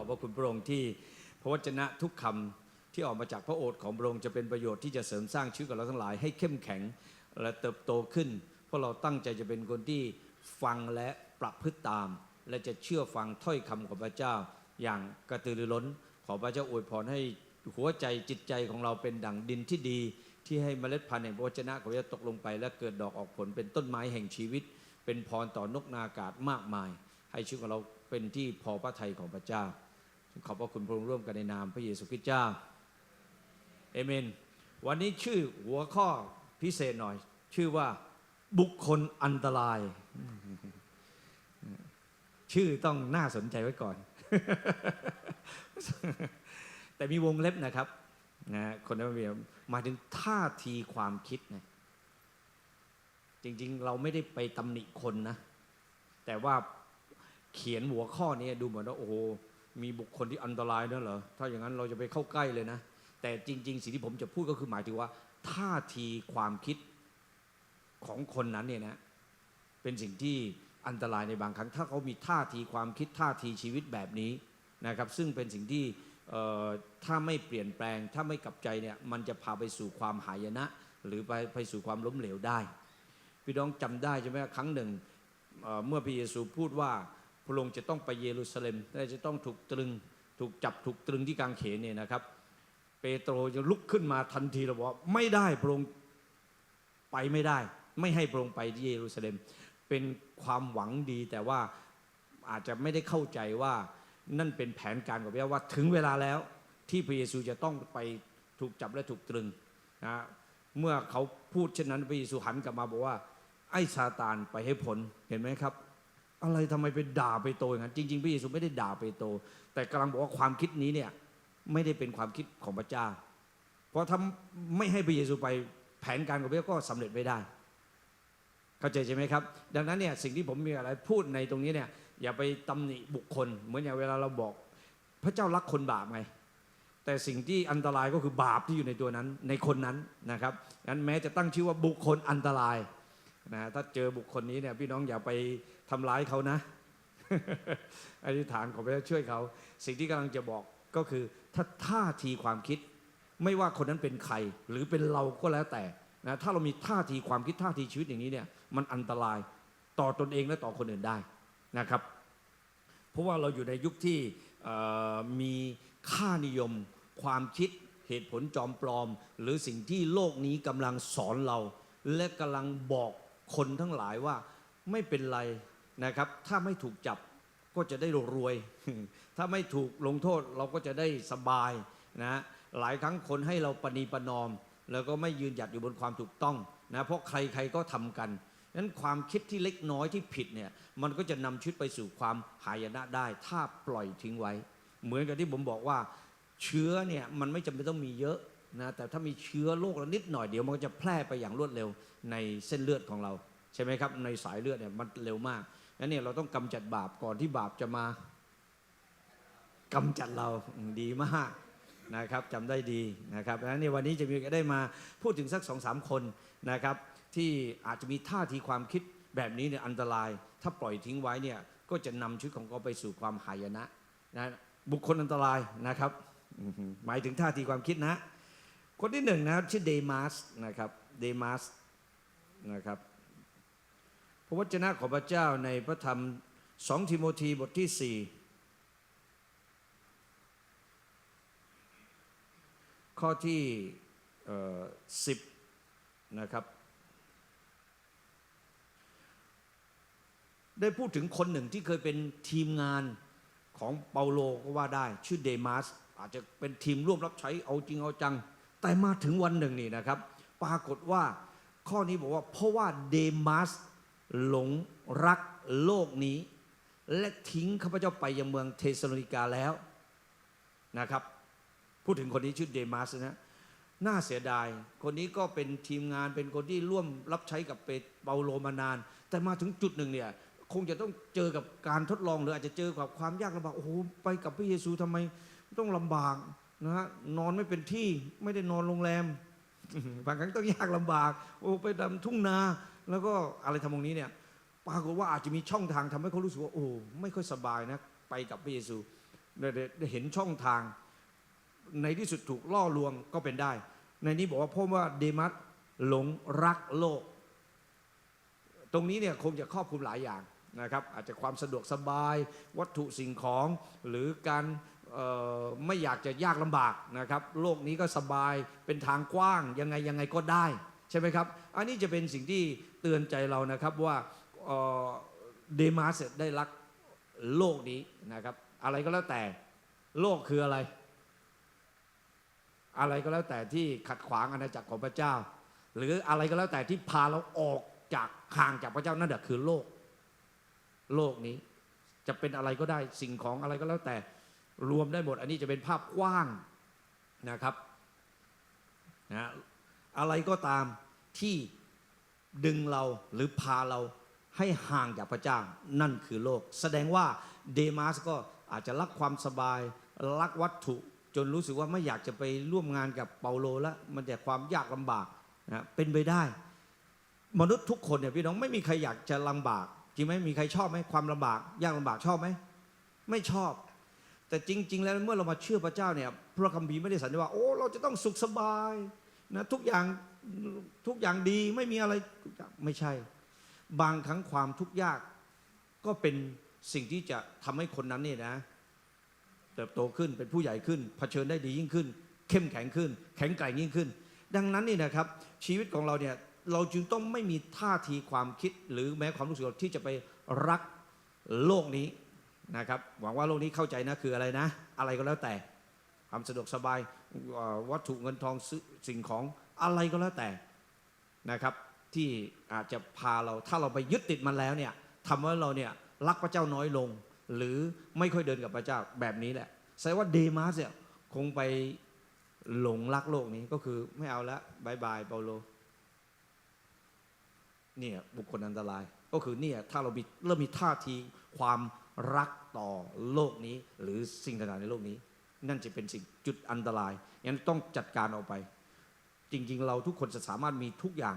อบพระคุณพระองค์ที่พระวจนะทุกคำที่ออกมาจากพระโอษฐ์ของพระองค์จะเป็นประโยชน์ที่จะเสริมสร้างชีวิตของเราทั้งหลายให้เข้มแข็งและเติบโตขึ้น เพราะเราตั้งใจจะเป็นคนที่ฟังและประพฤติตาม และจะเชื่อฟังถ้อยคำของพระเจ้า อย่างกระตือรือร้น ขอพระเจ้าอวยพรให้หัวใจจิตใจของเราเป็นดั่งดินที่ดี ที่ให้เมล็ดพันธุ์แห่งพระวจนะของพระเจ้าตกลงไป และเกิดดอกออกผลเป็นต้นไม้แห่งชีวิต เป็นพรต่อนกนาอากาศมากมาย ให้ชีวิตของเราเป็นที่พอพระทัยของพระเจ้า ขอบพระคุณพระองค์ร่วมกันในนามพระเยซูคริสต์เจ้าเอเมน วันนี้ชื่อหัวข้อพิเศษหน่อย ชื่อว่าบุคคลอันตราย ชื่อต้องน่าสนใจไว้ก่อน แต่มีวงเล็บนะครับนะคนนั้นมีหมายถึงท่าทีความคิดนะจริง ๆ เราไม่ได้ไปตำหนิคนนะ แต่ว่าเขียนหัวข้อนี้ดูเหมือนว่าโอ้โห มีบุคคลที่อันตรายนั่นเหรอ ถ้าอย่างนั้นเราจะไปเข้าใกล้เลยนะ แต่จริง ๆ สิ่งที่ผมจะพูดก็คือหมายถึงว่าท่าทีความคิดของคนนั้นเนี่ยนะเป็นสิ่งที่อันตรายในบางครั้ง ถ้าเขามีท่าทีความคิดท่าทีชีวิตแบบนี้นะครับ ซึ่งเป็นสิ่งที่ถ้าไม่เปลี่ยนแปลง ถ้าไม่กลับใจเนี่ยมันจะพาไปสู่ความหายนะ หรือไปไปสู่ความล้มเหลวได้ พี่น้องจำได้ใช่ไหมครั้งหนึ่งเเมื่อพระเยซูพูดว่า พระองค์จะต้องไปเยรูซาเล็มและจะต้องถูกตรึง ถูกจับถูกตรึงที่กางเขนเนี่ยนะครับ เปโตรจะลุกขึ้นมาทันทีแล้วบอกไม่ได้พระองค์ไปไม่ได้ ไม่ให้พระองค์ไปที่เยรูซาเล็ม เป็นความหวังดีแต่ว่าอาจจะไม่ได้เข้าใจว่านั่นเป็นแผนการของพระเจ้าว่าถึงเวลาแล้วที่พระเยซูจะต้องไปถูกจับและถูกตรึงนะเมื่อเขาพูดเช่นนั้นพระเยซูหันกลับมาบอกว่าไอ้ซาตานไปให้ผลเห็นไหมครับ อะไรทำไมไปด่าไปโตอย่างนั้นจริง ๆ พระเยซูไม่ได้ด่าไปโต แต่กำลังบอกว่าความคิดนี้เนี่ยไม่ได้เป็นความคิดของพระเจ้า เพราะถ้าไม่ให้พระเยซูไปแผนการของพระเจ้าก็สำเร็จไม่ได้ เข้าใจใช่ไหมครับ ดังนั้นเนี่ยสิ่งที่ผมมีอะไรพูดในตรงนี้เนี่ยอย่าไปตำหนิบุคคล เหมือนอย่างเวลาเราบอก พระเจ้ารักคนบาปไงแต่สิ่งที่อันตรายก็คือบาปที่อยู่ในตัวนั้นในคนนั้นนะครับงั้นแม้จะตั้งชื่อว่าบุคคลอันตราย นะถ้าเจอบุคคลนี้เนี่ยพี่น้องอย่าไปทำร้ายเขานะอธิษฐานขอพระเจ้าช่วยเขา สิ่งที่กำลังจะบอกก็คือถ้าท่าทีความคิด ไม่ว่าคนนั้นเป็นใคร หรือเป็นเราก็แล้วแต่นะถ้าเรามีท่าทีความคิดท่าทีชีวิตอย่างนี้เนี่ยมันอันตรายต่อตนเองและต่อคนอื่นได้นะครับ เพราะว่าเราอยู่ในยุคที่มีค่านิยม ความคิดเหตุผลจอมปลอม หรือสิ่งที่โลกนี้กำลังสอนเรา และกำลังบอก คนทั้งหลายว่าไม่เป็นไรนะครับ ถ้าไม่ถูกจับก็จะได้รวย ถ้าไม่ถูกลงโทษเราก็จะได้สบายนะหลายครั้งคนให้เราปณีประนอม แล้วก็ไม่ยืนหยัดอยู่บนความถูกต้องนะเพราะใครๆก็ทำกันนั้นความคิดที่เล็กน้อยที่ผิดเนี่ยมันก็จะนำชีวิตไปสู่ความหายนะได้ ถ้าปล่อยทิ้งไว้ เหมือนกับที่ผมบอกว่า เชื้อเนี่ยมันไม่จำเป็นต้องมีเยอะ นะแต่ถ้ามีเชื้อโรคละนิดหน่อยเดี๋ยวมันก็จะแพร่ไปอย่างรวดเร็วในเส้นเลือดของเราใช่ไหมครับในสายเลือดเนี่ยมันเร็วมากนั้นเนี่ยเราต้องกำจัดบาปก่อนที่บาปจะมากำจัดเราดีมากนะครับจำได้ดีนะครับดังนั้นเนี่ยวันนี้จะมีได้มาพูดถึงสักสองสามคนนะครับ ที่อาจจะมีท่าทีความคิดแบบนี้เนี่ยอันตราย ถ้าปล่อยทิ้งไว้เนี่ยก็จะนำชีวิตของเขาไปสู่ความหายนะนะบุคคลอันตรายนะครับหมายถึงท่าทีความคิดนะ คนที่หนึ่งนะครับ ชื่อเดมาสนะครับเดมาสนะครับพระวจนะของพระเจ้าในพระธรรมสองทิโมธีบทที่สี่ข้อที่สิบนะครับ ได้พูดถึงคนหนึ่งที่เคยเป็นทีมงานของเปาโลก็ว่าได้ ชื่อเดมาสอาจจะเป็นทีมร่วมรับใช้เอาจริงเอาจัง แต่มาถึงวันหนึ่งนี่นะครับ ปรากฏว่าข้อนี้บอกว่าเพราะว่าเดมาสหลงรักโลกนี้ และทิ้งข้าพเจ้าไปยังเมืองเทสโลนิกาแล้วนะครับ พูดถึงคนนี้ชื่อเดมาสนะน่าเสียดาย คนนี้ก็เป็นทีมงานเป็นคนที่ร่วมรับใช้กับเปาโลมานาน แต่มาถึงจุดหนึ่งเนี่ยคงจะต้องเจอกับการทดลองหรืออาจจะเจอกับความยากลำบากโอ้โหไปกับพระเยซูทำไมต้องลำบาก นะฮะนอนไม่เป็นที่ไม่ได้นอนโรงแรมบางครั้งต้องยากลำบาก โอ้ไปดำทุ่งนา แล้วก็อะไรทำตรงนี้เนี่ยปรากฏว่าอาจจะมีช่องทางทำให้เขารู้สึกว่าโอ้ไม่ค่อยสบายนะไปกับพระเยซูได้เห็นช่องทาง ในที่สุดถูกล่อลวงก็เป็นได้ ในนี้บอกว่าเพราะว่าเดมัสหลงรักโลก ตรงนี้เนี่ยคงจะครอบคลุมหลายอย่างนะครับอาจจะความสะดวกสบายวัตถุสิ่งของหรือการ ไม่อยากจะยากลำบากนะครับโลกนี้ก็สบายเป็นทางกว้างยังไงยังไงก็ได้ใช่ไหมครับ อันนี้จะเป็นสิ่งที่เตือนใจเรานะครับว่าเอ่อเดมาสได้รักโลกนี้นะครับ อะไรก็แล้วแต่โลกคืออะไร อะไรก็แล้วแต่ที่ขัดขวางอาณาจักรของพระเจ้า หรืออะไรก็แล้วแต่ที่พาเราออกจากห่างจากพระเจ้านั่นแหละคือโลก โลกนี้จะเป็นอะไรก็ได้สิ่งของอะไรก็แล้วแต่ รวมได้หมด อันนี้จะเป็นภาพกว้างนะครับนะอะไรก็ตามที่ดึงเราหรือพาเราให้ห่างจากพระเจ้านั่นคือโลก แสดงว่าเดมาสก็อาจจะรักความสบาย รักวัตถุ จนรู้สึกว่าไม่อยากจะไปร่วมงานกับเปาโลแล้วมันแต่ความยากลำบากนะเป็นไปได้ มนุษย์ทุกคนเนี่ยพี่น้องไม่มีใครอยากจะลำบากจริงไหมมีใครชอบไหมความลำบากยากลำบากชอบไหมไม่ชอบ แต่จริง ๆ แล้วเมื่อเรามาเชื่อพระเจ้าเนี่ยพระคัมภีร์ไม่ได้สัญญาว่าโอ้เราจะต้องสุขสบายนะทุกอย่างทุกอย่างดีไม่มีอะไรไม่ใช่ บางครั้งความทุกข์ยาก ก็เป็นสิ่งที่จะทำให้คนนั้นเนี่ยนะเติบโตขึ้นเป็นผู้ใหญ่ขึ้นเผชิญได้ดียิ่งขึ้น เข้มแข็งขึ้น แข็งแกร่งยิ่งขึ้น ดังนั้นนี่นะครับ ชีวิตของเราเนี่ยเราจึงต้องไม่มีท่าทีความคิดหรือแม้ความรู้สึกที่จะไปรักโลกนี้ นะครับ หวังว่าโลกนี้เข้าใจนะคืออะไรนะ อะไรก็แล้วแต่ความสะดวกสบายวัตถุเงินทองซื้อสิ่งของอะไรก็แล้วแต่นะครับ ที่อาจจะพาเราถ้าเราไปยึดติดมันแล้วเนี่ยทำให้เราเนี่ยรักพระเจ้าน้อยลง หรือไม่ค่อยเดินกับพระเจ้าแบบนี้แหละแสดงว่าเดมาสเนี่ยคงไปหลงรักโลกนี้ก็คือไม่เอาละบายบายเปาโลเนี่ยบุคคลอันตราย ก็คือเนี่ยถ้าเรามีเริ่มมีท่าทีความ รักต่อโลกนี้ หรือสิ่งต่างๆในโลกนี้ นั่นจะเป็นสิ่งจุดอันตรายงั้นต้องจัดการออกไป จริง ๆ เราทุกคนจะสามารถมีทุกอย่าง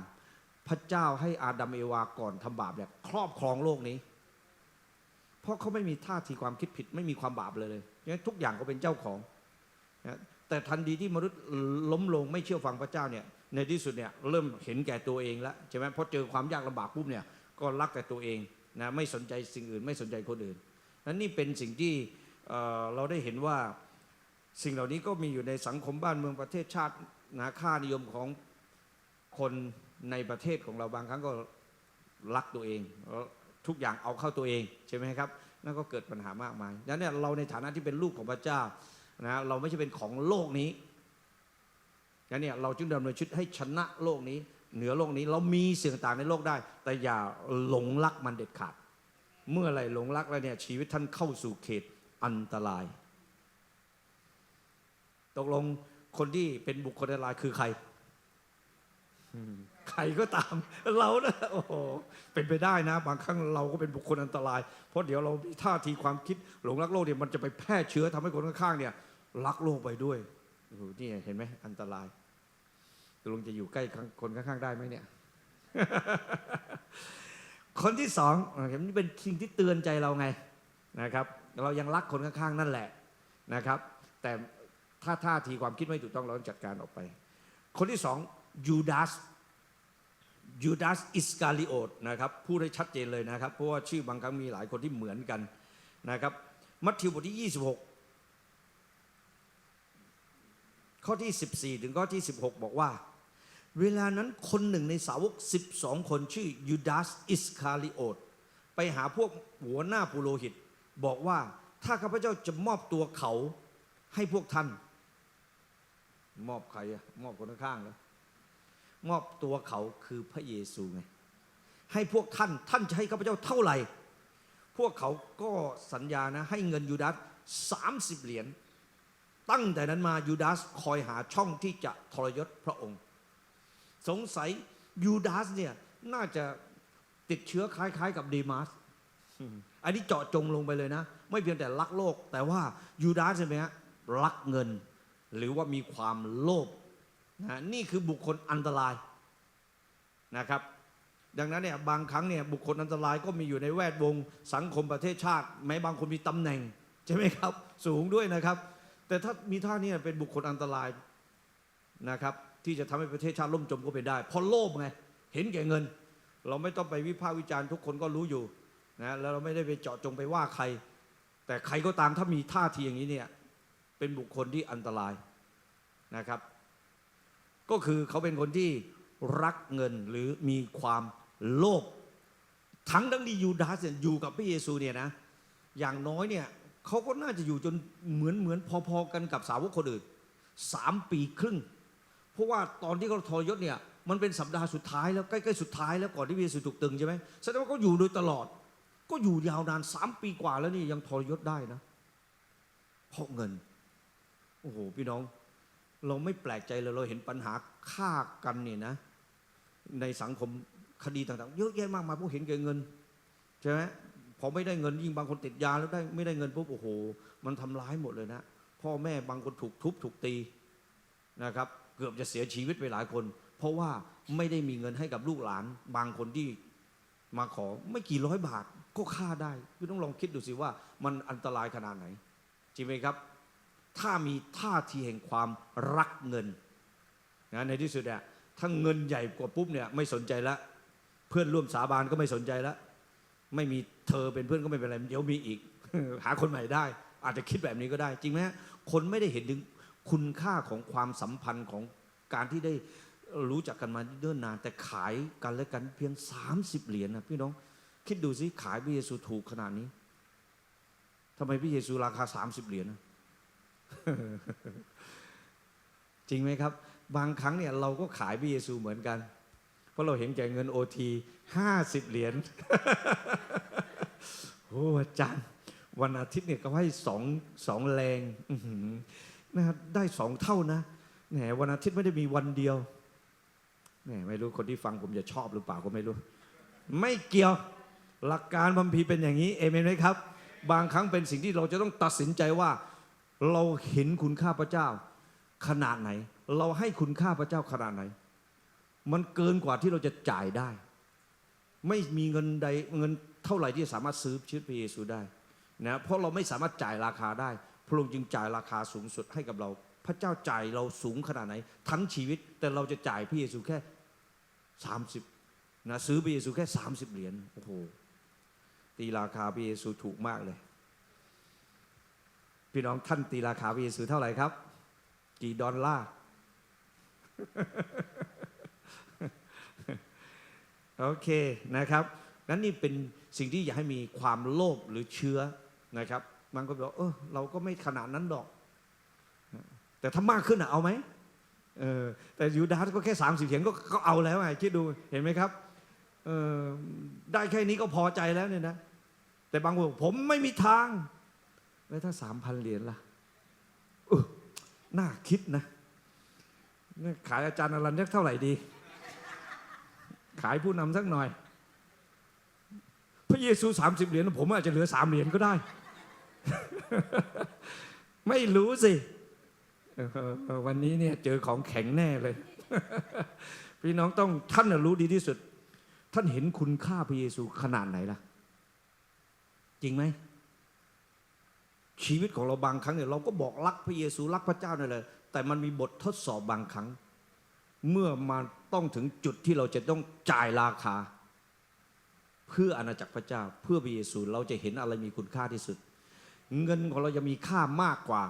พระเจ้าให้อาดัมเอวาก่อนทำบาปเนี่ยครอบครองโลกนี้ เพราะเขาไม่มีท่าทีความคิดผิดไม่มีความบาปเลยเลยงั้นทุกอย่างเขาเป็นเจ้าของนะแต่ทันทีที่มนุษย์ล้มลงไม่เชื่อฟังพระเจ้าเนี่ยในที่สุดเนี่ยเริ่มเห็นแก่ตัวเองแล้วใช่ไหมเพราะเจอความยากลำบากปุ๊บเนี่ยก็รักแต่ตัวเอง นะไม่สนใจสิ่งอื่น ไม่สนใจคนอื่นนั้นนี่เป็นสิ่งที่เราได้เห็นว่าสิ่งเหล่านี้ก็มีอยู่ในสังคมบ้านเมืองประเทศชาตินะค่านิยมของคนในประเทศของเราบางครั้งก็รักตัวเอง ทุกอย่างเอาเข้าตัวเองใช่ไหมครับนั่นก็เกิดปัญหามากมายดังนั้นเนี่ยเราในฐานะที่เป็นลูกของพระเจ้านะเราไม่ใช่เป็นของโลกนี้งั้นเนี่ยเราจึงดำเนินชีวิตให้ชนะโลกนี้ เหนือโลกนี้เรามีสิ่งต่างในโลกได้ แต่อย่าหลงรักมันเด็ดขาด เมื่อไหรหลงรักแล้วเนี่ยชีวิตท่านเข้าสู่เขตอันตราย ตกลงคนที่เป็นบุคคลอันตรายคือใครอืมใครก็ตาม เรานะโอ้โหเป็นไปได้นะ บางครั้งเราก็เป็นบุคคลอันตราย เพราะเดี๋ยวเรามีท่าทีความคิดหลงรักโลกเนี่ยมันจะไปแพร่เชื้อทำให้คนข้างๆเนี่ยรักโลกไปด้วยโอ้โหนี่เห็นไหมอันตราย ตกลงจะอยู่ใกล้คนข้างๆได้ไหมเนี่ย คนที่สองเห็นนี่เป็นสิ่งที่เตือนใจเราไงนะครับ เรายังรักคนข้างๆนั่นแหละนะครับ แต่ถ้าท่าทีความคิดไม่ถูกต้องเราต้องจัดการออกไป คนที่สองยูดาสยูดาสอิสกาลิโอตนะครับพูดได้ชัดเจนเลยนะครับ เพราะว่าชื่อบางครั้งมีหลายคนที่เหมือนกันนะครับมัทธิวบทที่ 26 ข้อที่ 14 ถึงข้อที่ 16 บอกว่า เวลานั้นคนหนึ่งในสาวก 12 คนชื่อยูดาสอิสคาลิโอตไปหาพวกหัวหน้าปุโรหิต บอกว่าถ้าข้าพเจ้าจะมอบตัวเขาให้พวกท่าน มอบใครอะมอบคนข้างๆเลยมอบตัวเขาคือพระเยซูไงให้พวกท่านท่านจะให้ข้าพเจ้าเท่าไหร่ พวกเขาก็สัญญานะให้เงินยูดาส30เหรียญตั้งแต่นั้นมายูดาสคอยหาช่องที่จะทรยศพระองค์ สงสัยยูดาสเนี่ยน่าจะติดเชื้อคล้าย ๆ กับเดมาส์อันนี้เจาะจงลงไปเลยนะ ไม่เพียงแต่รักโลก แต่ว่ายูดาสใช่ไหมฮะรักเงิน หรือว่ามีความโลภนะนี่คือบุคคลอันตรายนะครับ ดังนั้นเนี่ยบางครั้งเนี่ยบุคคลอันตรายก็มีอยู่ในแวดวงสังคมประเทศชาติแม้บางคนมีตำแหน่งใช่ไหมครับ สูงด้วยนะครับ แต่ถ้ามีท่าเนี้เป็นบุคคลอันตรายนะครับ ที่จะทำให้ประเทศชาติล่มจมก็เป็นได้เพราะโลภไงเห็นแก่เงิน เราไม่ต้องไปวิพากษ์วิจารณ์ทุกคนก็รู้อยู่นะแล้วเราไม่ได้ไปเจาะจงไปว่าใคร แต่ใครก็ตามถ้ามีท่าทีอย่างนี้เนี่ยเป็นบุคคลที่อันตรายนะครับ ก็คือเขาเป็นคนที่รักเงินหรือมีความโลภทั้งทั้งที่ยูดาสเนี่ยอยู่กับพระเยซูเนี่ยนะอย่างน้อยเนี่ยเขาก็น่าจะอยู่จนเหมือนเหมือนพอๆกันกับสาวกคนอื่นสามปีครึ่ง เพราะว่าตอนที่เขาทรยศเนี่ยมันเป็นสัปดาห์สุดท้ายแล้วใกล้ๆสุดท้ายแล้วก่อนที่พระเยซูถูกตึงใช่ไหมแสดงว่าเขาอยู่โดยตลอด ก็อยู่ยาวนานสามปีกว่าแล้วนี่ยังทรยศได้นะเพราะเงินโอ้โหพี่น้อง เราไม่แปลกใจเลยเราเห็นปัญหาฆ่ากันเนี่ยนะ ในสังคมคดีต่างๆ เยอะแยะมากมายพราะเห็นแก่เงินใช่ไหมพอไม่ได้เงินยิ่งบางคนติดยาแล้วได้ไม่ได้เงินปุ๊บโอ้โห มันทำร้ายหมดเลยนะ พ่อแม่บางคนถูกทุบถูกตีนะครับ เกือบจะเสียชีวิตไปหลายคน เพราะว่าไม่ได้มีเงินให้กับลูกหลาน บางคนที่มาขอไม่กี่ร้อยบาทก็ฆ่าได้พี่ต้องลองคิดดูสิว่ามันอันตรายขนาดไหนจริงไหมครับ ถ้ามีท่าทีแห่งความรักเงินนะในที่สุดเนี่ยถ้าเงินใหญ่กว่าปุ๊บเนี่ยไม่สนใจละเพื่อนร่วมสาบานก็ไม่สนใจละไม่มีเธอเป็นเพื่อนก็ไม่เป็นไรเดี๋ยวมีอีก หาคนใหม่ได้ อาจจะคิดแบบนี้ก็ได้ จริงไหมคนไม่ได้เห็นถึง คุณค่าของความสัมพันธ์ของการที่ได้รู้จักกันมาเนิ่นนาน แต่ขายกันและกันเพียง 30 เหรียญนะพี่น้อง คิดดูสิขายพระเยซูถูกขนาดนี้ทำไมพระเยซูราคา 30 เหรียญนะจริงไหมครับ บางครั้งเนี่ยเราก็ขายพระเยซูเหมือนกัน เพราะเราเห็นแก่เงินโอทีห้าสิบเหรียญโอ้อาจารย์วันอาทิตย์เนี่ยก็ให้สองสองแรง นะได้สองเท่านะแหมวันอาทิตย์ไม่ได้มีวันเดียวแหมไม่รู้คนที่ฟังผมจะชอบหรือเปล่าก็ไม่รู้ ไม่เกี่ยวหลักการบัมพีเป็นอย่างนี้เอเมนไหมครับ บางครั้งเป็นสิ่งที่เราจะต้องตัดสินใจว่า เราเห็นคุณค่าพระเจ้า ขนาดไหน เราให้คุณค่าพระเจ้าขนาดไหน มันเกินกว่าที่เราจะจ่ายได้ ไม่มีเงินใดเงินเท่าไหร่ที่สามารถซื้อชีวิตพระเยซูได้นะเพราะเราไม่สามารถจ่ายราคาได้ พระองค์จึงจ่ายราคาสูงสุดให้กับเรา พระเจ้าจ่ายเราสูงขนาดไหน ทั้งชีวิต แต่เราจะจ่ายพระเยซูแค่ 30นะซื้อพระเยซูแค่ 30 เหรียญโอ้โหตีราคาพระเยซูถูกมากเลย พี่น้องท่านตีราคาพระเยซูเท่าไหร่ครับ กี่ดอลลาร์โอเคนะครับนั้นนี่เป็นสิ่งที่อยากให้มีความโลภหรือเชื้อนะครับ มันก็บอกเออเราก็ไม่ขนาดนั้นดอก แต่ถ้ามากขึ้นอะเอาไหมเออแต่ยูดาสก็แค่สามสิบเสียงก็ก็เอาแล้วไงคิดดูเห็นไหมครับเออได้แค่นี้ก็พอใจแล้วเนี่ยนะ แต่บางคนบอกผมไม่มีทาง แล้วถ้าสามพันเหรียญล่ะเออน่าคิดนะนขายอาจารย์อรันเท่าไหร่ดี ขายผู้นำสักหน่อย พระเยซูสามสิบเหรียญผมอาจจะเหลือสามเหรียญก็ได้ ไม่รู้สิวันนี้เนี่ยเจอของแข็งแน่เลย พี่น้องต้องท่านน่ะรู้ดีที่สุด ท่านเห็นคุณค่าพระเยซูขนาดไหนล่ะ จริงไหม ชีวิตของเราบางครั้งเนี่ยเราก็บอกรักพระเยซูรักพระเจ้านั่นแหละแต่มันมีบททดสอบบางครั้ง เมื่อมาต้องถึงจุดที่เราจะต้องจ่ายราคา เพื่ออาณาจักรพระเจ้า เพื่อพระเยซูเราจะเห็นอะไรมีคุณค่าที่สุด เงินของเราจะมีค่ามากกว่า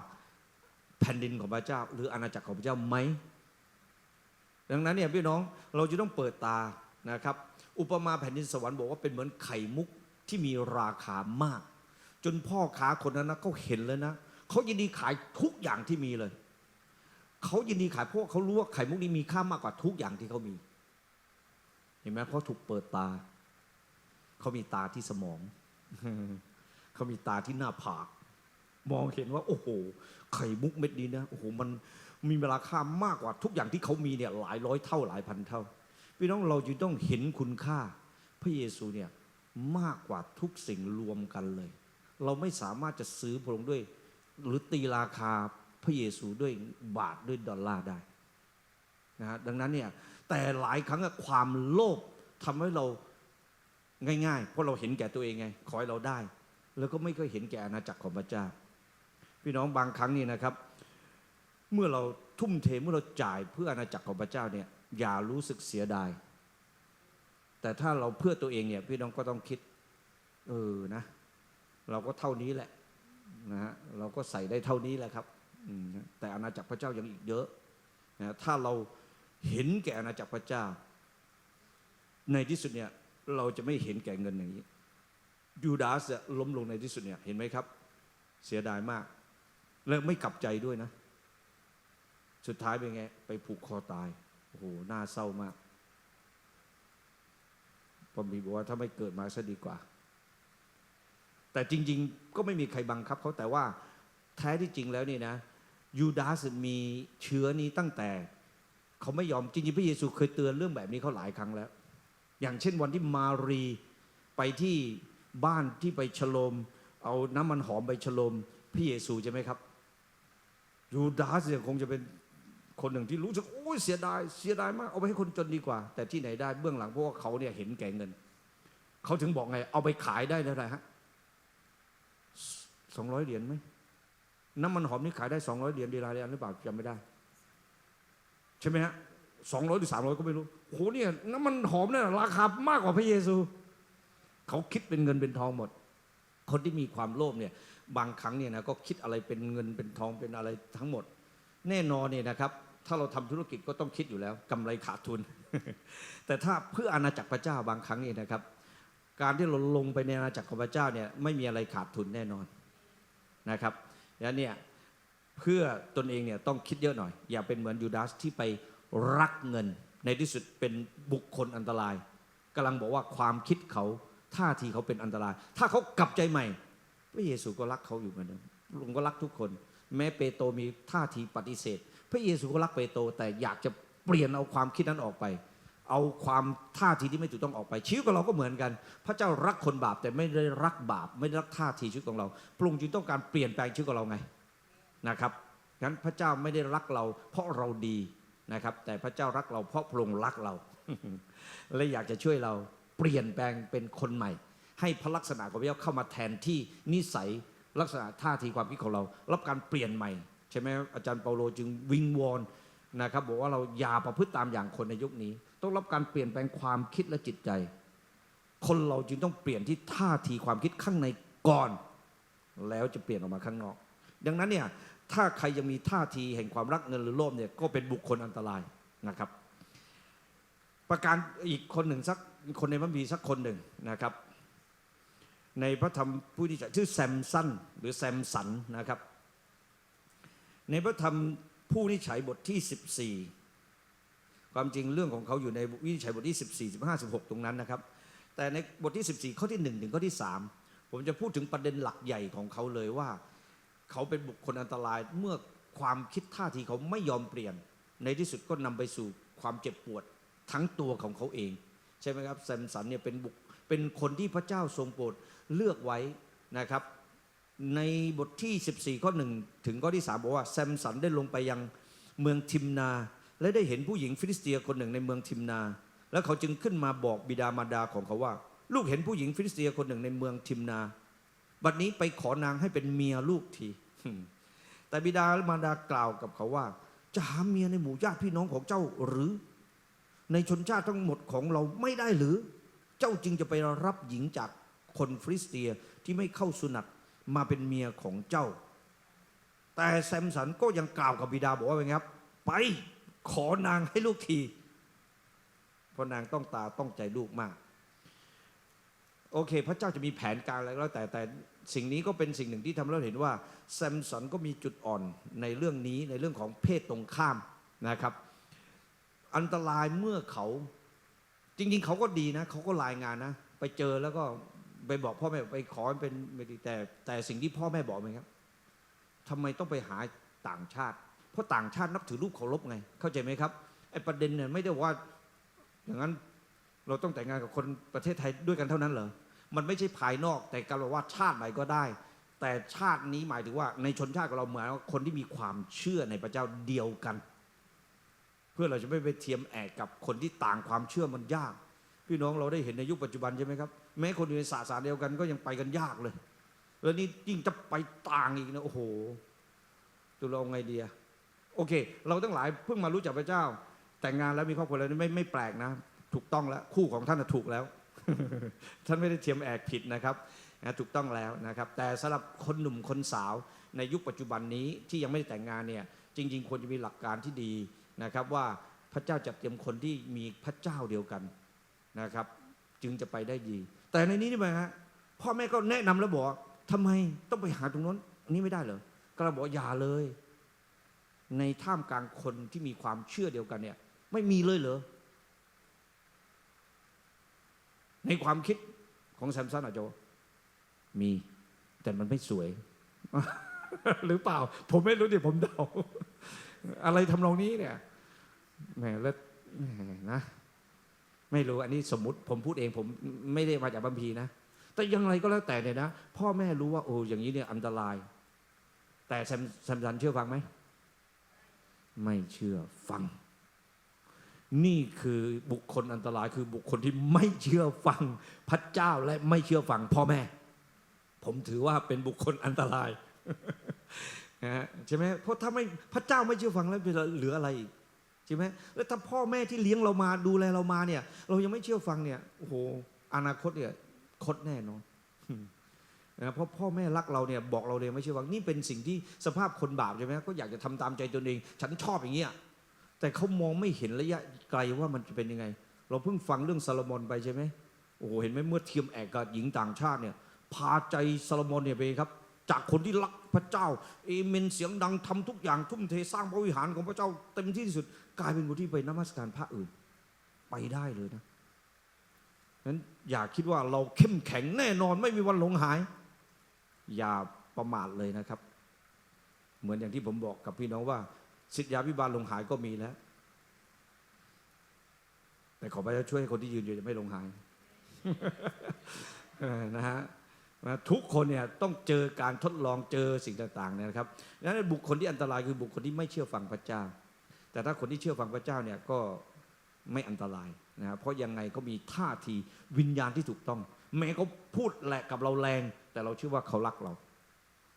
แผ่นดินของพระเจ้า หรืออาณาจักรของพระเจ้าไหม ดังนั้นเนี่ยพี่น้องเราจะต้องเปิดตานะครับ อุปมาแผ่นดินสวรรค์บอกว่าเป็นเหมือนไข่มุกที่มีราคามาก จนพ่อค้าคนนั้นนะเขาเห็นเลยนะเขายินดีขายทุกอย่างที่มีเลยเขายินดีขายเพราะเขารู้ว่าไข่มุกนี้มีค่ามากกว่าทุกอย่างที่เขามี เห็นไหมเพราะถูกเปิดตาเขามีตาที่สมอง เขามีตาที่หน้าผาก มองเห็นว่า โอ้โห ไข่มุกเม็ดนี้นะโอ้โหมันมีราคามากกว่าทุกอย่างที่เขามีเนี่ยหลายร้อยเท่าหลายพันเท่า พี่น้องเราจึงต้องเห็นคุณค่า พระเยซูเนี่ยมากกว่าทุกสิ่งรวมกันเลย เราไม่สามารถจะซื้อพระองค์ด้วย หรือตีราคาพระเยซูด้วยบาทด้วยดอลลาร์ได้นะฮะดังนั้นเนี่ยแต่หลายครั้งความโลภทำให้เราง่ายๆ เพราะเราเห็นแก่ตัวเองไง ขอให้เราได้ แล้วก็ไม่เคยเห็นแก่อาณาจักรของพระเจ้า พี่น้องบางครั้งนี่นะครับ เมื่อเราทุ่มเทเมื่อเราจ่ายเพื่ออาณาจักรของพระเจ้าเนี่ยอย่ารู้สึกเสียดาย แต่ถ้าเราเพื่อตัวเองเนี่ยพี่น้องก็ต้องคิด เออนะ เราก็เท่านี้แหละนะฮะเราก็ใส่ได้เท่านี้แหละครับแต่อาณาจักรพระเจ้ายังอีกเยอะนะถ้าเราเห็นแก่อาณาจักรพระเจ้า ในที่สุดเนี่ยเราจะไม่เห็นแก่เงินอย่างนี้ ยูดาสล้มลงในที่สุดเนี่ยเห็นไหมครับ เสียดายมาก แล้วไม่กลับใจด้วยนะ สุดท้ายเป็นไง ไปผูกคอตาย โอ้โหน่าเศร้ามากพอมีบอกว่าถ้าไม่เกิดมาซะดีกว่า แต่จริง ๆ ก็ไม่มีใครบังคับเขาแต่ว่าแท้ที่จริงแล้วนี่นะยูดาสมีเชื้อนี้ตั้งแต่ เขาไม่ยอมจริงๆพระเยซูเคยเตือนเรื่องแบบนี้เขาหลายครั้งแล้ว อย่างเช่นวันที่มารีไปที่ บ้านที่ไปฉโลม เอาน้ำมันหอมไปฉโลมพระเยซูใช่ไหมครับยูดาสเนี่ยคงจะเป็นคนหนึ่งที่รู้สึกโอ้ยเสียดายเสียดายมากเอาไปให้คนจนดีกว่า แต่ที่ไหนได้เบื้องหลังเพราะว่าเขาเนี่ยเห็นแก่เงิน เขาถึงบอกไง เอาไปขายได้เท่าไหร่ฮะสองร้อยเหรียญไหมน้ำมันหอมนี่ขายได้สองร้อยเหรียญดีลาเรียนหรือเปล่าจำไม่ได้ ใช่ไหมฮะสองร้อยหรือสามร้อยก็ไม่รู้โหเนี่ยน้ำมันหอมเนี่ยราคามากกว่าพระเยซู เขาคิดเป็นเงินเป็นทองหมด คนที่มีความโลภเนี่ยบางครั้งเนี่ยนะก็คิดอะไรเป็นเงินเป็นทองเป็นอะไรทั้งหมด แน่นอนเนี่ยนะครับ ถ้าเราทำธุรกิจก็ต้องคิดอยู่แล้วกำไรขาดทุน แต่ถ้าเพื่ออาณาจักรพระเจ้าบางครั้งเนี่ยนะครับ การที่เราลงไปในอาณาจักรของพระเจ้าเนี่ยไม่มีอะไรขาดทุนแน่นอนนะครับแล้วเนี่ยเพื่อตนเองเนี่ยต้องคิดเยอะหน่อย อย่าเป็นเหมือนยูดาสที่ไปรักเงิน ในที่สุดเป็นบุคคลอันตรายกำลังบอกว่าความคิดเขา ท่าทีเขาเป็นอันตราย ถ้าเขากลับใจใหม่ พระเยซูก็รักเขาอยู่เหมือนเดิมลุงก็รักทุกคน แม้เปโตรมีท่าทีปฏิเสธ พระเยซูก็รักเปโตรแต่อยากจะเปลี่ยนเอาความคิดนั้นออกไป เอาความท่าทีที่ไม่ถูกต้องออกไปชีวิตของเราก็เหมือนกัน พระเจ้ารักคนบาปแต่ไม่ได้รักบาป ไม่ได้รักท่าทีชีวิตของเราพระองค์จึงต้องการเปลี่ยนแปลงชีวิตของเราไงนะครับงั้นพระเจ้าไม่ได้รักเรา เพราะเราดีนะครับ แต่พระเจ้ารักเราเพราะพระองค์รักเรา และอยากจะช่วยเรา เปลี่ยนแปลงเป็นคนใหม่ ให้พระลักษณะของพระเจ้าเข้ามาแทนที่นิสัยลักษณะท่าทีความคิดของเรา รับการเปลี่ยนใหม่ ใช่ไหมอาจารย์เปาโลจึงวิงวอนนะครับบอกว่าเราอย่าประพฤติตามอย่างคนในยุคนี้ ต้องรับการเปลี่ยนแปลงความคิดและจิตใจ คนเราจึงต้องเปลี่ยนที่ท่าทีความคิดข้างในก่อน แล้วจะเปลี่ยนออกมาข้างนอก ดังนั้นเนี่ยถ้าใครยังมีท่าทีแห่งความรักเงินหรือโลภเนี่ยก็เป็นบุคคลอันตรายนะครับ ประการอีกคนหนึ่งสัก คนในพระบีสักคนหนึ่งนะครับ ในพระธรรมผู้ที่ชื่อแซมสันหรือแซมสันนะครับ ในพระธรรมผู้นิจฉัยบทที่ 14 ความจริงเรื่องของเขาอยู่ในวินิจฉัยบทที่ 14 15 16 ตรงนั้นนะครับ แต่ในบทที่ 14 ข้อที่ 1 ถึงข้อที่ 3 ผมจะพูดถึงประเด็นหลักใหญ่ของเขาเลยว่า เขาเป็นบุคคลอันตรายเมื่อความคิดท่าทีเขาไม่ยอมเปลี่ยน ในที่สุดก็นำไปสู่ความเจ็บปวดทั้งตัวของเขาเอง ใช่ไหมครับแซมสันเนี่ยเป็นบุคเป็นคนที่พระเจ้าทรงโปรดเลือกไว้นะครับในบทที่ 14 ข้อ 1 ถึงข้อที่ 3 บอกว่าแซมสันได้ลงไปยังเมืองทิมนา และได้เห็นผู้หญิงฟิลิสเตียคนหนึ่งในเมืองทิมนา แล้วเขาจึงขึ้นมาบอกบิดามารดาของเขาว่า ลูกเห็นผู้หญิงฟิลิสเตียคนหนึ่งในเมืองทิมนา บัดนี้ไปขอนางให้เป็นเมียลูกที แต่บิดามารดากล่าวกับเขาว่า จะหาเมียในหมู่ญาติพี่น้องของเจ้าหรือ ในชนชาติทั้งหมดของเราไม่ได้หรือ เจ้าจึงจะไปรับหญิงจากคนฟริสเตียที่ไม่เข้าสุนัตมาเป็นเมียของเจ้า แต่แซมสันก็ยังกล่าวกับบิดาบอกว่าไงครับ ไปขอนางให้ลูกทีเพราะนางต้องตาต้องใจลูกมาก โอเค พระเจ้าจะมีแผนการอะไรแล้วแต่แต่สิ่งนี้ก็เป็นสิ่งหนึ่งที่ทำให้เราเห็นว่าแซมสันก็มีจุดอ่อนในเรื่องนี้ในเรื่องของเพศตรงข้ามนะครับ อันตรายเมื่อเขา จริง ๆ เขาก็ดีนะเขาก็รายงานนะ ไปเจอแล้วก็ไปบอกพ่อแม่ไปขอเป็นไม่ดีแต่แต่สิ่งที่พ่อแม่บอกไหมครับทำไมต้องไปหาต่างชาติ เพราะต่างชาตินับถือรูปเคารพไง เข้าใจไหมครับไอ้ประเด็นเนี่ยไม่ได้ว่า อย่างนั้นเราต้องแต่งงานกับคนประเทศไทยด้วยกันเท่านั้นเหรอมันไม่ใช่ภายนอก แต่การว่าชาติไหนก็ได้ แต่ชาตินี้หมายถึงว่าในชนชาติของเราเหมือนคนที่มีความเชื่อในพระเจ้าเดียวกัน เพื่อเราจะไม่ไปเทียมแอกกับคนที่ต่างความเชื่อมันยาก พี่น้องเราได้เห็นในยุคปัจจุบันใช่ไหมครับ แม้คนอยู่ในศาสนาเดียวกันก็ยังไปกันยากเลย แล้วนี่ยิ่งจะไปต่างอีกนะโอ้โหตุลงไงเดียโอเค เราทั้งหลายเพิ่งมารู้จักพระเจ้า แต่งงานแล้วมีครอบครัวแล้วนี่ไม่ไม่แปลกนะ ถูกต้องแล้วคู่ของท่านถูกแล้ว ท่านไม่ได้เทียมแอกผิดนะครับนะถูกต้องแล้วนะครับ แต่สำหรับคนหนุ่มคนสาวในยุคปัจจุบันนี้ที่ยังไม่ได้แต่งงานเนี่ยจริง ๆ ควรจะมีหลักการที่ดี นะครับว่าพระเจ้าจัดเตรียมคนที่มีพระเจ้าเดียวกันนะครับ จึงจะไปได้ดี แต่ในนี้นี่ไหมฮะพ่อแม่ก็แนะนำแล้วบอกว่าทำไมต้องไปหาตรงนั้นอันนี้ไม่ได้เหรอก็เราบอกอย่าเลย ในท่ามกลางคนที่มีความเชื่อเดียวกันเนี่ย ไม่มีเลยเหรอในความคิดของแซมสันอาจจะมี แต่มันไม่สวย หรือเปล่า ผมไม่รู้ดิผมเดาอะไรทำนองนี้เนี่ย แหมแล้วแหมนะ ไม่รู้อันนี้สมมติผมพูดเองผมไม่ได้มาจากบัมพีนะ แต่อยังไรก็แล้วแต่เนี่ยนะ พ่อแม่รู้ว่าโอ้อย่างนี้เนี่ยอันตราย แต่แซมแซมสันเชื่อฟังไหม ไม่เชื่อฟัง นี่คือบุคคลอันตรายคือบุคคลที่ไม่เชื่อฟังพระเจ้าและไม่เชื่อฟังพ่อแม่ ผมถือว่าเป็นบุคคลอันตรายนะฮะใช่ไหมเพราะถ้าไม่พระเจ้าไม่เชื่อฟังแล้วเหลืออะไรอีก ใช่ไหมแล้วถ้าพ่อแม่ที่เลี้ยงเรามาดูแลเรามาเนี่ย เรายังไม่เชื่อฟังเนี่ยโอ้โหอนาคตเนี่ยคดแน่นอนนะเพราะพ่อแม่รักเราเนี่ยบอกเราเลยไม่เชื่อฟังนี่เป็นสิ่งที่สภาพคนบาปใช่ไหมก็อยากจะทำตามใจตนเอง ฉันชอบอย่างเงี้ยแต่เขามองไม่เห็นระยะไกลว่ามันจะเป็นยังไง เราเพิ่งฟังเรื่องซาโลมอนไปใช่ไหมโอ้โหเห็นไหมเมื่อเทียมแอกกับหญิงต่างชาติเนี่ยพาใจซาโลมอนเนี่ยไปครับ จากคนที่รัก พระเจ้าเอเมนเสียงดังทำทุกอย่างทุ่มเทสร้างพระวิหารของพระเจ้าเต็มที่ที่สุด กลายเป็นคนที่ไปนมัสการพระอื่น ไปได้เลยนะนั้นอย่าคิดว่าเราเข้มแข็งแน่นอนไม่มีวันหลงหาย อย่าประมาทเลยนะครับ เหมือนอย่างที่ผมบอกกับพี่น้องว่าสิทธยาพิบาลลงหายก็มีแล้ว แต่ขอพระเจ้าช่วยให้คนที่ยืนอยู่จะไม่หลงหายนะฮะ นะทุกคนเนี่ยต้องเจอการทดลองเจอสิ่งต่างๆเนี่ยนะครับดังนั้นบุคคลที่อันตรายคือบุคคลที่ไม่เชื่อฟังพระเจ้า แต่ถ้าคนที่เชื่อฟังพระเจ้าเนี่ยก็ไม่อันตรายนะครับเพราะยังไงก็มีท่าทีวิญญาณที่ถูกต้อง แม้เขาพูดแหละกับเราแรง แต่เราเชื่อว่าเขารักเรา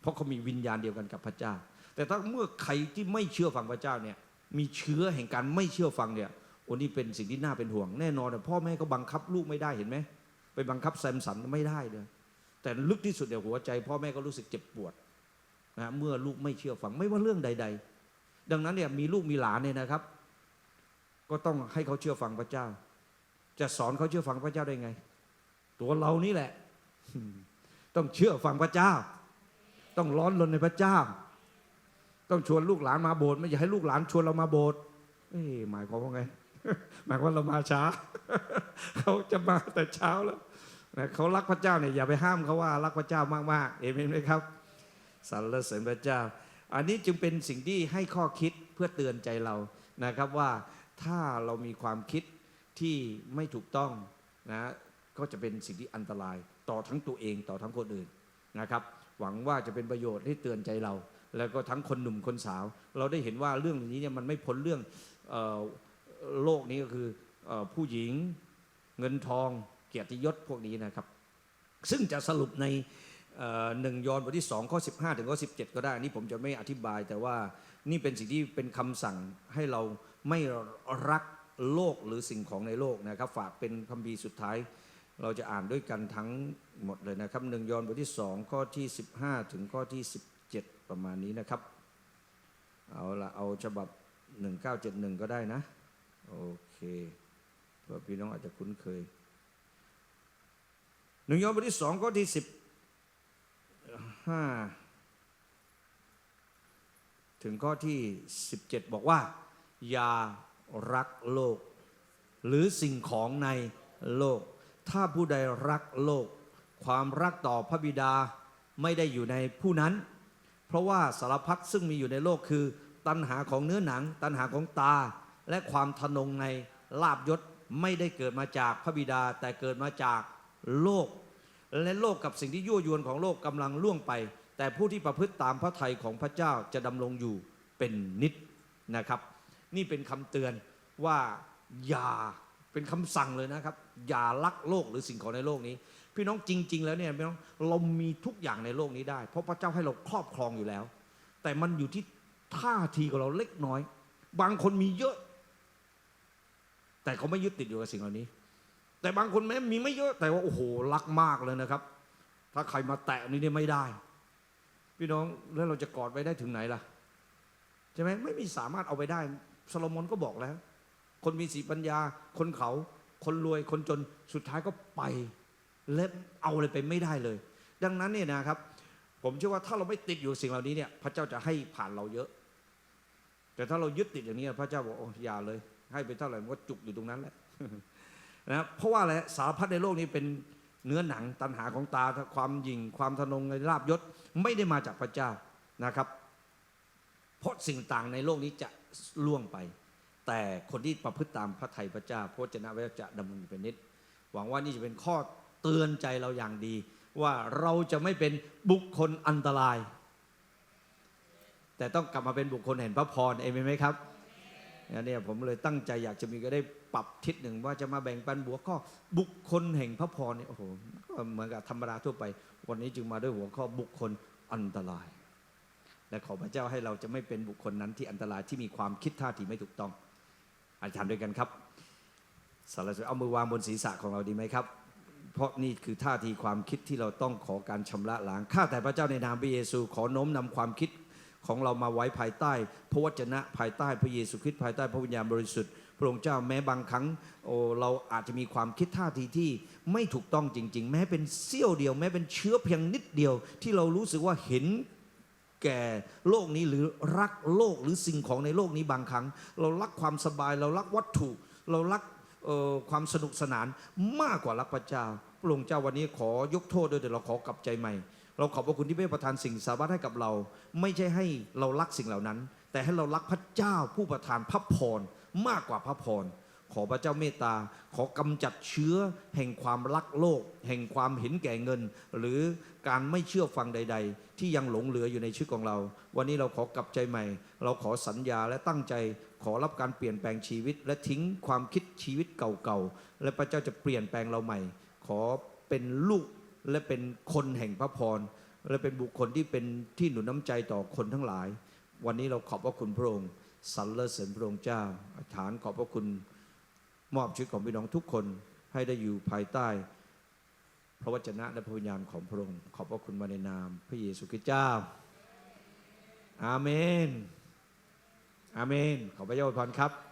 เพราะเขามีวิญญาณเดียวกันกับพระเจ้า แต่ถ้าเมื่อใครที่ไม่เชื่อฟังพระเจ้าเนี่ยมีเชื้อแห่งการไม่เชื่อฟังเนี่ยโอ้นี่เป็นสิ่งที่น่าเป็นห่วงแน่นอนพ่อแม่ก็บังคับลูกไม่ได้เห็นไหมไปบังคับแซมสันไม่ได้เลย แต่ลึกที่สุดเดี๋ยวหัวใจพ่อแม่ก็รู้สึกเจ็บปวดนะเมื่อลูกไม่เชื่อฟังไม่ว่าเรื่องใด ๆ ดังนั้นเนี่ยมีลูกมีหลานเนี่ยนะครับ ก็ต้องให้เขาเชื่อฟังพระเจ้า จะสอนเขาเชื่อฟังพระเจ้าได้ไง ตัวเรานี่แหละ ต้องเชื่อฟังพระเจ้า ต้องร้อนรนในพระเจ้า ต้องชวนลูกหลานมาโบสถ์ไม่อยากให้ลูกหลานชวนเรามาโบสถ์หมายความว่าไงหมายความว่าเรามาช้า เขาจะมาแต่เช้าแล้ว เขารักพระเจ้าเนี่ยอย่าไปห้ามเขาว่ารักพระเจ้ามากๆเอเมนไหมครับสรรเสริญพระเจ้า อันนี้จึงเป็นสิ่งที่ให้ข้อคิดเพื่อเตือนใจเรานะครับว่าถ้าเรามีความคิดที่ไม่ถูกต้องนะก็จะเป็นสิ่งที่อันตรายต่อทั้งตัวเองต่อทั้งคนอื่นนะครับ หวังว่าจะเป็นประโยชน์ให้เตือนใจเรา แล้วก็ทั้งคนหนุ่มคนสาว เราได้เห็นว่าเรื่องนี้เนี่ยมันไม่พ้นเรื่องออโลกนี้ก็คืออผู้หญิงเงินทอง กียรติยศพวกนี้นะครับ ซึ่งจะสรุปในหนึ่งยอห์นบทที่2ข้อ15 ถึงข้อ17 ก็ได้นนี้ผมจะไม่อธิบาย แต่ว่านี่เป็นสิ่งที่เป็นคำสั่งให้เราไม่รักโลกหรือสิ่งของในโลกนะครับ ฝากเป็นคำพีสุดท้าย เราจะอ่านด้วยกันทั้งหมดเลยนะครับหนึ่งยอห์นบทที่สองข้อที่ 15 ถึงข้อที่ 17 ประมาณนี้นะครับ เอาละเอาฉบับ 1971 ก็ได้นะ โอเคเพื่อพี่น้องอาจจะคุ้นเคย นึ่งยอห์นบทที่สองข้อที่15ถึงข้อที่ 17 บอกว่า อย่ารักโลก หรือสิ่งของในโลก ถ้าผู้ใดรักโลก ความรักต่อพระบิดาไม่ได้อยู่ในผู้นั้น เพราะว่าสารพัดซึ่งมีอยู่ในโลกคือ ตัณหาของเนื้อหนัง ตัณหาของตา และความทะนงในลาบยศไม่ได้เกิดมาจากพระบิดาแต่เกิดมาจาก โลก และโลกกับสิ่งที่ยั่วยวนของโลกกำลังล่วงไป แต่ผู้ที่ประพฤติตามพระทัยของพระเจ้าจะดำรงอยู่เป็นนิจนะครับ นี่เป็นคำเตือนว่าอย่าเป็นคำสั่งเลยนะครับ อย่ารักโลกหรือสิ่งของในโลกนี้ พี่น้องจริง ๆ แล้วเนี่ยพี่น้องเรามีทุกอย่างในโลกนี้ได้ เพราะพระเจ้าให้เราครอบครองอยู่แล้ว แต่มันอยู่ที่ท่าทีของเราเล็กน้อย บางคนมีเยอะ แต่เขาไม่ยึดติดอยู่กับสิ่งเหล่านี้ แต่บางคนแม้มีไม่เยอะแต่ว่าโอ้โหรักมากเลยนะครับ ถ้าใครมาแตะนี่เนี่ยไม่ได้ พี่น้องแล้วเราจะกอดไว้ได้ถึงไหนล่ะใช่ไหมไม่มีสามารถเอาไปได้โซโลมอนก็บอกแล้ว คนมีสีปัญญา คนเขา คนรวยคนจนสุดท้ายก็ไปและเอาอะไรไปไม่ได้เลย ดังนั้นเนี่ยนะครับ ผมเชื่อว่าถ้าเราไม่ติดอยู่สิ่งเหล่านี้เนี่ย พระเจ้าจะให้ผ่านเราเยอะ แต่ถ้าเรายึดติดอย่างนี้ พระเจ้าบอกโอ้อย่าเลย ให้ไปเท่าไหร่มันก็จุกอยู่ตรงนั้นแหละ นะเพราะว่าอะไรสารพัดในโลกนี้เป็นเนื้อหนังตันหาของตาความยิงความทะนงในลาบยศไม่ได้มาจากพระเจ้านะครับ เพราะสิ่งต่างในโลกนี้จะล่วงไป แต่คนที่ประพฤติตามพระทัยพระเจ้าพระวจนะไว้จะดำเนินเป็นนิดหวังว่านี่จะเป็นข้อเตือนใจเราอย่างดี ว่าเราจะไม่เป็นบุคคลอันตราย แต่ต้องกลับมาเป็นบุคคลแห่งพระพรเอเมนไหมครับ เนี่ยผมเลยตั้งใจอยากจะมีก็ได้ปรับทิศหนึ่งว่าจะมาแบ่งปันบัวข้อบุคคลแห่งพระพรเนี่ยโอ้โหก็เหมือนกับธรรมดาทั่วไป วันนี้จึงมาด้วยหัวข้อบุคคลอันตราย และขอพระเจ้าให้เราจะไม่เป็นบุคคลนั้นที่อันตรายที่มีความคิดท่าทีไม่ถูกต้องอธิษฐานด้วยกันครับสารสุเอามือวางบนศีรษะของเราดีไหมครับ เพราะนี่คือท่าทีความคิดที่เราต้องขอการชำระล้างข้าแต่พระเจ้าในนามพระเยซู ขอโน้มนำความคิด ของเรามาไว้ภายใต้พระวจนะภายใต้พระเยซูคริสต์ภายใต้พระวิญญาณบริสุทธิ์พระองค์เจ้าแม้บางครั้งโอเราอาจจะมีความคิดท่าทีที่ไม่ถูกต้องจริง ๆ แม้เป็นเสี้ยวเดียว แม้เป็นเชื้อเพียงนิดเดียว ที่เรารู้สึกว่าเห็นแก่โลกนี้หรือรักโลกหรือสิ่งของในโลกนี้บางครั้ง เรารักความสบายเรารักวัตถุ เรารักความสนุกสนานมากกว่ารักพระเจ้าพระองค์เจ้าวันนี้ขอยกโทษด้วยแต่เราขอกลับใจใหม่ เราขอบพระคุณที่ได้ประทานสิ่งสาบานให้กับเรา ไม่ใช่ให้เรารักสิ่งเหล่านั้น แต่ให้เรารักพระเจ้าผู้ประทานพระพรมากกว่าพระพรขอพระเจ้าเมตตา ขอกำจัดเชื้อแห่งความรักโลก แห่งความเห็นแก่เงิน หรือการไม่เชื่อฟังใด ๆ ที่ยังหลงเหลืออยู่ในชีวิตของเรา วันนี้เราขอกลับใจใหม่ เราขอสัญญาและตั้งใจ ขอรับการเปลี่ยนแปลงชีวิต และทิ้งความคิดชีวิตเก่าๆ และพระเจ้าจะเปลี่ยนแปลงเราใหม่ ขอเป็นลูก และเป็นคนแห่งพระพร และเป็นบุคคลที่เป็นที่หนุนน้ำใจต่อคนทั้งหลาย วันนี้เราขอบพระคุณพระองค์สรรเสริญพระองค์เจ้าอฐานขอบพระคุณมอบชีวิตของพี่น้องทุกคนให้ได้อยู่ภายใต้ พระวจนะและพระวิญญาณของพระองค์ ขอบพระคุณมาในนาม พระเยซูคริสต์เจ้า อาเมน อาเมน ขอพระเจ้าอวยพรครับ